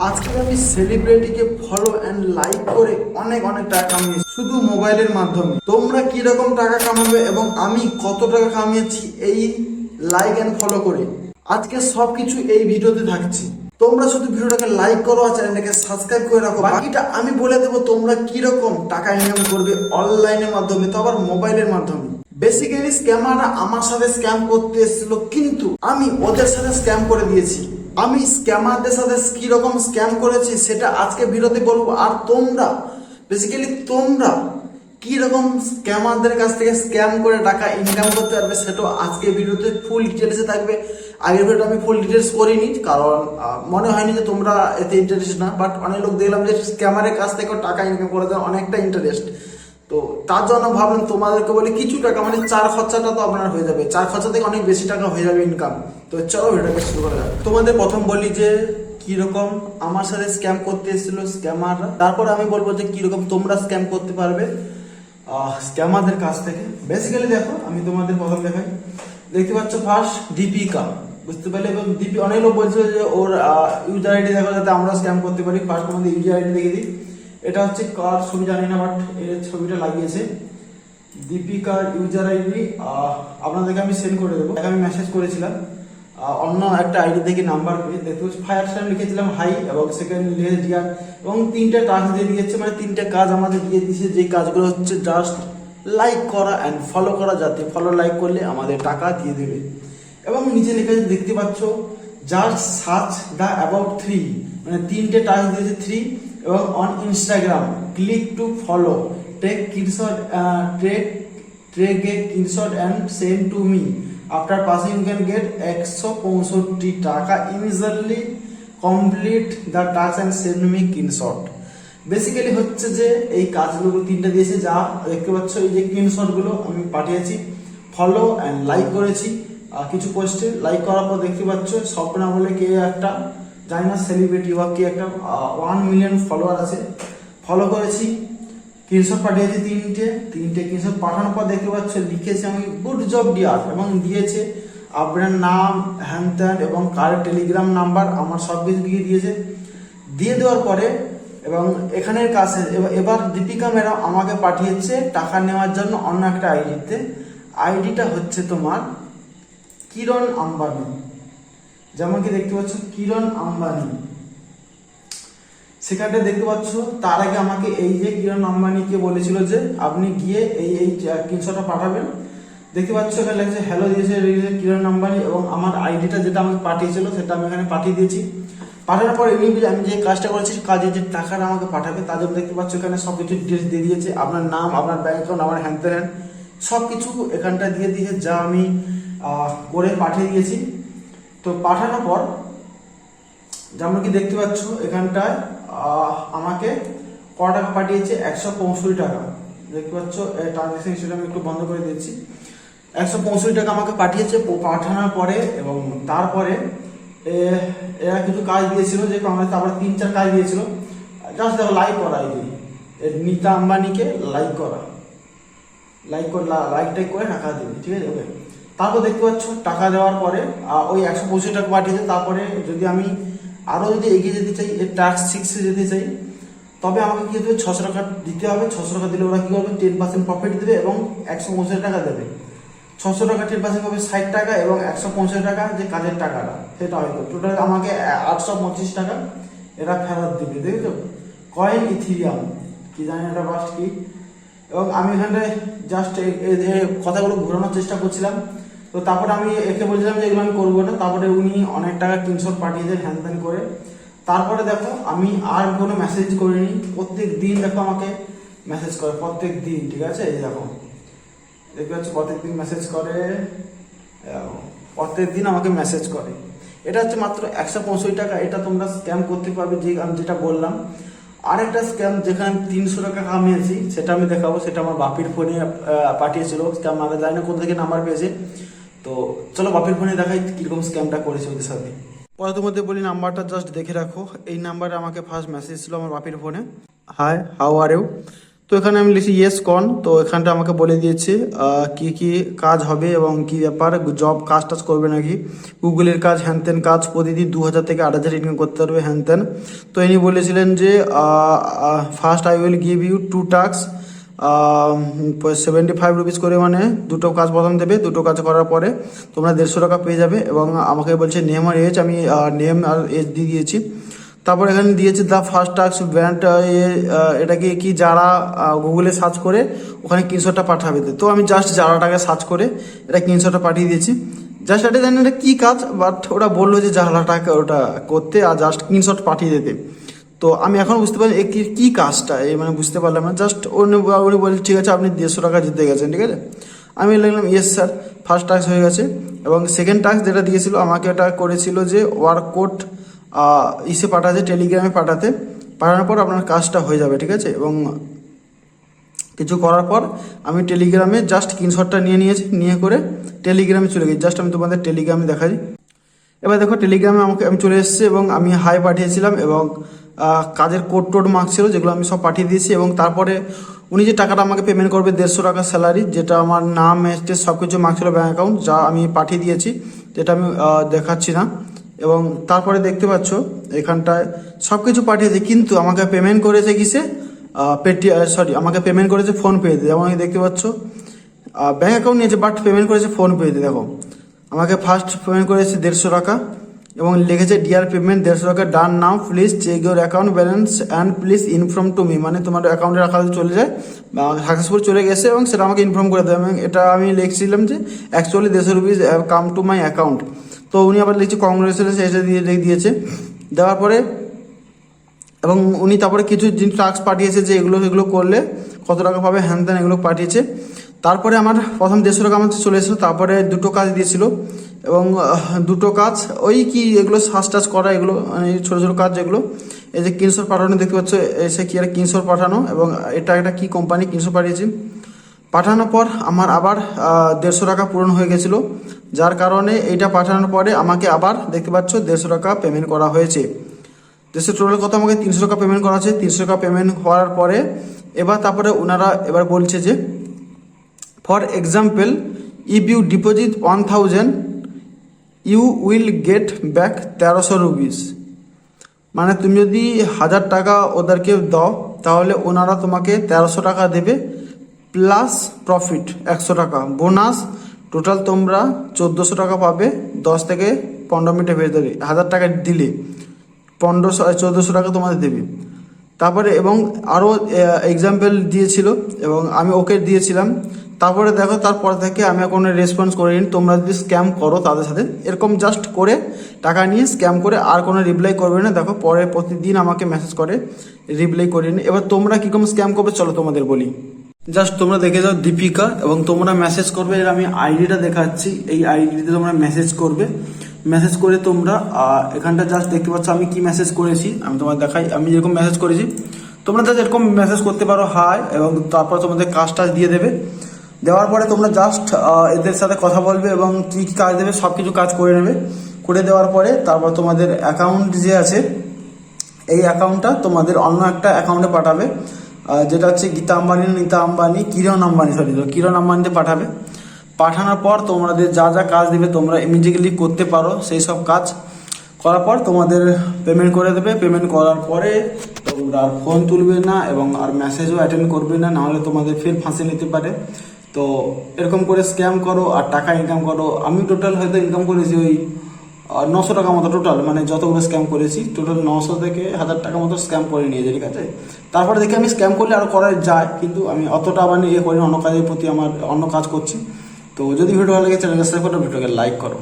আজকে আমি সেলিব্রিটিকে follow and like করে অনেক অনেক টাকা কামিয়েছি। শুধু মোবাইলের মাধ্যমে। তোমরা কি রকম টাকা কামাবে এবং আমি কত টাকা কামিয়েছি, এই লাইক অ্যান্ড ফলো করে। আজকে সব কিছু এই ভিডিওতে থাকছে। তোমরা শুধু ভিডিওটাকে লাইক করো আর চ্যানেলটাকে সাবস্ক্রাইব করে রাখো। বাকিটা আমি বলে দেবো তোমরা কি রকম টাকা ইনকাম করবে অনলাইনের মাধ্যমে তো আবার মোবাইলের মাধ্যমে। বেসিক্যালি স্ক্যামাররা আমার সাথে স্ক্যাম করতে এসেছিল, কিন্তু আমি ওদের সাথে স্ক্যাম করে দিয়েছি। আমি স্ক্যামারদের সাথে কি রকম স্ক্যাম করেছি, সেটা আজকে ভিডিওতে বলব। আর তোমরা বেসিক্যালি তোমরা কি রকম স্ক্যামারদের কাছ থেকে স্ক্যাম করে টাকা ইনকাম করতে পারবে, সেটাও আজকে ভিডিওতে ফুল ডিটেলসে থাকবে। আগের ভিডিওটা আমি ফুল ডিটেলস করিনি, কারণ মনে হয়নি যে তোমরা এতে ইন্টারেস্ট না বাট অনেক লোক দেখলাম যে স্ক্যামারের কাছ থেকেও টাকা ইনকাম করে দেওয়ার অনেকটা ইন্টারেস্ট তো তার জন্য ভাবলাম তোমাদেরকে বলে কিছু টাকা মানে চার খরচাটা তো আপনার হয়ে যাবে। চার খরচা থেকে অনেক বেশি টাকা হয়ে যাবে ইনকাম তো চলো ভিডিওটাকে শুরু করা যাক। তোমাদের প্রথম বলি যে কীরকম আমার সাথে স্ক্যাম করতে এসেছিল স্ক্যামাররা তারপর আমি বলব যে কীরকম তোমরা স্ক্যাম করতে পারবে স্ক্যামারদের কাছ থেকে। বেসিক্যালি দেখো, আমি তোমাদের প্রথম দেখাই। দেখতে পাচ্ছ ফার্স্ট দীপিকা। বুঝতে পারলে? এবং দীপি অনেক লোক বলছিল যে ওর ইউজার আইডি দেখো, যাতে আমরা স্ক্যাম করতে পারি। ফার্স্ট তোমাদের ইউজার আইডি দেখে দিই। এটা হচ্ছে কার ছবি জানি না বাট এর ছবিটা লাগিয়েছে। দীপিকার ইউজার আইডি আপনাদেরকে আমি সেন্ড করে দেবো। আমি মেসেজ করেছিলাম। অন্য একটা আইডি থেকে নাম্বার পেয়ে দেখতে ফায়ার টাইম লিখেছিলাম হাই এবং সেকেন্ড লিখে ডিয়ার এবং তিনটে টাস্ক দিয়ে দিয়েছে মানে তিনটে কাজ আমাদের দিয়ে দিয়েছে। যে কাজগুলো হচ্ছে জাস্ট লাইক করা অ্যান্ড ফলো করা, যাতে ফলো লাইক করলে আমাদের টাকা দিয়ে দেবে। এবং নিচে লেখা দেখতে পাচ্ছ just search the about three মানে তিনটে টাস্ক দিয়েছে থ্রি এবং on Instagram click to follow take screenshot take take a screenshot and send to me after passing you can get একশো পঁয়ষট্টি টাকা immediately complete the task and send me screenshot basically হচ্ছে যে এই কাজগুলো তিনটা দিয়েছে, যা দেখতে পাচ্ছ, এই যে স্ক্রিনশটগুলো আমি পাঠিয়েছি। ফলো অ্যান্ড লাইক করেছি। আর কিছু পোস্টে লাইক করার পর দেখতে পাচ্ছ, স্বপ্না বলে কে একটা জানি না সেলিব্রিটি বা কে একটা ওয়ান মিলিয়ন ফলোয়ার আছে। ফলো করেছি। স্ক্রিনশট পাঠিয়েছি তিনটে। তিনটে স্ক্রিনশট পাঠানোর পর দেখতে পাচ্ছ, লিখেছি আমি গুড জব ডিয়ার এবং দিয়েছে আপনার নাম হ্যান ত্যান এবং কার টেলিগ্রাম নাম্বার আমার সব কিছু দিয়ে দিয়েছে। দিয়ে দেওয়ার পরে এবং এখানের কাছে, এবার- এবার দীপিকা ম্যাডাম আমাকে পাঠিয়েছে টাকা নেওয়ার জন্য অন্য একটা আইডিতে আইডিটা হচ্ছে তোমার কিরণ আম্বানি। যেমন কি দেখতে পাচ্ছ, কিরণ আম্বানি। সেখানটা দেখতে পাচ্ছ, তার আগে আমাকে এই যে কিরণ আম্বানিকে বলেছিল যে, আপনি গিয়ে এই এই স্ক্রিনশটটা পাঠাবেন। দেখতে পাচ্ছ এখানে লেগেছে হ্যালো দিয়েছে কিরণ আম্বানি এবং আমার আইডিটা যেটা আমাকে পাঠিয়েছিল, সেটা আমি এখানে পাঠিয়ে দিয়েছি। পাঠানোর পর এমনি আমি যে কাজটা করেছি কাজের যে টাকাটা আমাকে পাঠাবে, তার জন্য দেখতে পাচ্ছ, এখানে সব কিছু ডিটেলস দিয়ে দিয়েছে। আপনার নাম, আপনার ব্যাংক অ্যাকাউন্ট আমার হ্যান ত্যান সব কিছু এখানটা দিয়ে দিয়েছে যা আমি করে পাঠিয়ে দিয়েছি। তো পাঠানোর পর, যেমন কি দেখতে পাচ্ছ, এখানটায় আমাকে ক টাকা পাঠিয়েছে একশো পঁয়ষট্টি টাকা। দেখতে পাচ্ছ ট্রানজেকশন হিসেবে আমি একটু বন্ধ করে দিচ্ছি। একশো পঁয়ষট্টি টাকা আমাকে পাঠিয়েছে পাঠানোর পরে এবং তারপরে এরা কিছু কাজ দিয়েছিল, যে আমরা তারপরে তিন চার কাজ দিয়েছিল। জাস্ট দেখো লাইক করা এই নীতা আম্বানিকে লাইক করা। লাইক করে লাইক টাইক করে টাকা দেবে, ঠিক আছে? ওকে তারপর দেখতে পাচ্ছ, টাকা দেওয়ার পরে ওই একশো পঁচিশ টাকা পাঠিয়েছে। তারপরে যদি আমি আরও যদি এগিয়ে যেতে চাই, এর টাস্ক সিক্সে যেতে চাই, তবে আমাকে কী দেবে ছশো টাকা দিতে হবে। ছশো টাকা দিলে ওরা কী করবে? টেন পার্সেন্ট প্রফিট দেবে এবং একশো পঁচিশ টাকা দেবে। ছশো টাকা টেন পার্সেন্ট হবে ষাট টাকা এবং একশো পঞ্চাশ টাকা যে কাজের টাকাটা, সেটা হয়তো। টোটাল আমাকে আটশো পঁচিশ টাকা এরা ফেরত দিবে, দেখেছ? কয়েন ইথিরিয়াম কি জানি এটা বাস্ট কি? এবং আমি এখানে জাস্ট কথাগুলো ঘোরানোর চেষ্টা করছিলাম। তো তারপরে আমি একে বলছিলাম যে এগুলো আমি করব না। তারপরে উনি অনেক টাকা স্ক্রিনশট পাঠিয়েছেন হ্যান ত্যান করে। তারপরে দেখো, আমি আর কোনো মেসেজ করিনি। প্রত্যেক দিন দেখো আমাকে মেসেজ করে, প্রত্যেক দিন, ঠিক আছে? এই দেখো, দেখতে পাচ্ছ, প্রত্যেক দিন মেসেজ করে প্রত্যেক দিন আমাকে মেসেজ করে। এটা হচ্ছে মাত্র একশো পঁয়ষট্টি টাকা। এটা তোমরা স্ক্যাম করতে পারবে, যে আমি যেটা বললাম। আরেকটা স্ক্যাম যেখানে তিনশো টাকা কামিয়েছি, সেটা আমি দেখাবো। সেটা আমার বাপির ফোনে পাঠিয়েছিল। স্ক্যাম আগে জানি না কোথা থেকে নাম্বার পেয়েছে। তো চলো বাপির ফোনে দেখাই কীরকম স্ক্যামটা করেছে ওদের সাথে। পরে তোমাদের বলি নাম্বারটা জাস্ট দেখে রাখো। এই নাম্বারে আমাকে ফার্স্ট মেসেজ ছিল আমার বাপির ফোনে। হাই হাউ আর ইউ তো এখানে আমি লিখি ইয়েস কন তো এখানটা আমাকে বলে দিয়েছে কি কি কাজ হবে এবং কি ব্যাপার জব কাজ টাজ করবে নাকি? গুগলের কাজ হ্যান ত্যান কাজ, প্রতিদিন দু হাজার থেকে আট হাজার ইনকাম করতে পারবে হ্যান ত্যান তো ইনি বলেছিলেন যে first I will give you two task seventy five rupees করে মানে দুটো কাজ প্রথম দেবে, দুটো কাজ করার পরে তোমরা দেড়শো টাকা পেয়ে যাবে এবং আমাকে বলছে নেম আর এজ আমি নেম আর এজ দিয়ে দিয়েছি। তারপর এখানে দিয়েছে দ্য ফার্স্ট টাস্ক ব্র্যান্ড এটাকে কি কি যারা গুগলে সার্চ করে, ওখানে স্ক্রিনশটটা পাঠাবে। তো আমি জাস্ট যারাটাকে সার্চ করে, এটা স্ক্রিনশটটা পাঠিয়ে দিয়েছি। জাস্ট এটা জানি এটা কী কাজ বাট ওরা বলল যে জালাটাকে ওটা করতে, আর জাস্ট স্ক্রিনশট পাঠিয়ে দিতে। তো আমি এখন বুঝতে পারি এ কি- কি কাজটা? এই মানে বুঝতে পারলাম না। জাস্ট উনি উনি বলছে ঠিক আছে, আপনি দেড়শো টাকা জিতে গেছেন, ঠিক আছে? আমি লিখলাম ইয়েস স্যার ফার্স্ট টাস্ক হয়ে গেছে। এবং সেকেন্ড টাস্ক যেটা দিয়েছিল, আমাকে এটা করেছিল যে ওয়ার্ক কোড ইসে পাঠাতে টেলিগ্রামে পাঠাতে। পাঠানোর পর আপনার কাজটা হয়ে যাবে, ঠিক আছে? এবং কিছু করার পর আমি টেলিগ্রামে জাস্ট স্ক্রিনশটটা নিয়ে নিয়েছি, নিয়ে করে টেলিগ্রামে চলে গেছি। জাস্ট আমি তোমাদের টেলিগ্রামে দেখাই। এবার দেখো টেলিগ্রামে আমাকে, আমি চলে এসেছি এবং আমি হাই পাঠিয়েছিলাম এবং কাজের কোড টোড মার্কস ছিল, যেগুলো আমি সব পাঠিয়ে দিয়েছি এবং তারপরে উনি যে টাকাটা আমাকে পেমেন্ট করবে, দেড়শো টাকা স্যালারি যেটা আমার নাম এসছে সব কিছু মার্ক ছিল ব্যাঙ্ক অ্যাকাউন্ট যা আমি পাঠিয়ে দিয়েছি, যেটা আমি দেখাচ্ছি না। এবং তারপরে দেখতে পাচ্ছ, এখানটায় সব কিছু পাঠিয়েছে, কিন্তু আমাকে পেমেন্ট করেছে কিসে? পেটি সরি আমাকে পেমেন্ট করেছে ফোনপেতে যেমন দেখতে পাচ্ছ ব্যাঙ্ক অ্যাকাউন্ট নিয়েছে বাট পেমেন্ট করেছে ফোনপেতে দেখো। আমাকে ফার্স্ট পেমেন্ট করেছে দেড়শো টাকা এবং লিখেছে ডিয়ার পেমেন্ট দেড়শো টাকা done now please check your account balance and please inform to me মানে তোমার অ্যাকাউন্টের টাকা চলে যায় সাকসেসফুল চলে গেছে এবং সেটা আমাকে ইনফর্ম করে দেবে। এবং এটা আমি লিখছিলাম যে অ্যাকচুয়ালি দেড়শো rupees come to my account তো উনি আবার লিখছে কংগ্রেচুলেশন এসে দিয়ে দিয়েছে। দেওয়ার পরে এবং উনি তারপরে কিছু টাস্ক পাঠিয়েছে যে এগুলো এগুলো করলে কত টাকা পাবে, হ্যান ত্যান এগুলো পাঠিয়েছে। তারপরে আমার প্রথম দেড়শো টাকা চলে এসেছিল, তারপরে দুটো কাজ দিয়েছিল। এবং দুটো কাজ, ওই কি এগুলো শ্বাস টাস করা, এগুলো মানে ছোটো ছোটো কাজ যেগুলো, এই যে কিনশোর পাঠানো দেখতে পাচ্ছ এসে কি আর কিনশোর পাঠানো এবং এটা একটা কি কোম্পানি কিনশোর পাঠিয়েছি। পাঠানোর পর আমার আবার দেড়শো টাকা পূরণ হয়ে গেছিল। যার কারণে এইটা পাঠানোর পরে আমাকে আবার দেখতে পাচ্ছ দেড়শো টাকা পেমেন্ট করা হয়েছে। দেশে টোটাল কত? আমাকে তিনশো টাকা পেমেন্ট করা আছে তিনশো টাকা পেমেন্ট করার পরে এবার তারপরে ওনারা এবার বলছে যে for example if you deposit one thousand you will get back তেরোশো রুপিস মানে তুমি যদি হাজার টাকা ওদেরকে দাও, তাহলে ওনারা তোমাকে তেরোশো টাকা দেবে প্লাস প্রফিট একশো টাকা। বোনাস টোটাল তোমরা চোদ্দোশো টাকা পাবে দশ থেকে পনেরো মিনিটের ভেতরে। হাজার টাকা দিলে পনেরোশো চোদ্দোশো টাকা তোমাদের দেবে। তারপরে এবং আরও এক্সাম্পল দিয়েছিল এবং আমি ওকে দিয়েছিলাম। তারপরে দেখো, তারপর থেকে আমি কোনো রেসপন্স করে করিনি। তোমরা যদি স্ক্যাম করো তাদের সাথে, এরকম জাস্ট করে টাকা নিয়ে স্ক্যাম করে আর কোনো রিপ্লাই করবে না। দেখো, পরে প্রতিদিন আমাকে মেসেজ করে রিপ্লাই করিনি এবার তোমরা কীরকম স্ক্যাম করবে চলো তোমাদের বলি। জাস্ট তোমরা দেখে যাও দীপিকা, এবং তোমরা মেসেজ করবে, এর আমি আইডিটা দেখাচ্ছি। এই আইডিতে তোমরা মেসেজ করবে। মেসেজ করে তোমরা এখানটা জাস্ট দেখতে পাচ্ছ আমি কি মেসেজ করেছি। আমি তোমার দেখাই, আমি যেরকম মেসেজ করেছি। তোমরা জাস্ট এরকম মেসেজ করতে পারো হাই এবং তারপর তোমাদের কাজ টাজ দিয়ে দেবে। দেওয়ার পরে তোমরা জাস্ট এদের সাথে কথা বলবে এবং কী কী কাজ দেবে সব কিছু কাজ করে নেবে। করে দেওয়ার পরে তারপর তোমাদের অ্যাকাউন্ট যে আছে, এই অ্যাকাউন্টটা তোমাদের অন্য একটা অ্যাকাউন্টে পাঠাবে। যেটা হচ্ছে গীতা আম্বানি, নীতা আম্বানি, কিরণ আম্বানি সরি কিরণ আম্বানিতে পাঠাবে। পাঠানোর পর তোমাদের যা যা কাজ দেবে তোমরা ইমিডিয়েটলি করতে পারো সেই সব কাজ। করার পর তোমাদের পেমেন্ট করে দেবে। পেমেন্ট করার পরে তোমরা আর ফোন তুলবে না এবং আর মেসেজও অ্যাটেন্ড করবে না, নাহলে তোমাদের ফের ফাঁসি নিতে পারে। তো এরকম করে স্ক্যাম করো আর টাকা ইনকাম করো। আমি টোটাল হয়তো ইনকাম করেছি ওই নশো টাকা মতো টোটাল মানে যতগুলো স্ক্যাম করেছি টোটাল নশো থেকে হাজার টাকা মতো স্ক্যাম করে নিয়েছে, ঠিক আছে? তারপরে দেখি আমি স্ক্যাম করলে আরও করা যায়, কিন্তু আমি অতটা মানে ইয়ে করি অন্য কাজের প্রতি আমার, অন্য কাজ করছি। তো যদি ভিডিও ভালো লাগে চ্যানেলকে সাবস্ক্রাইব করো ভিডিওকে লাইক করো।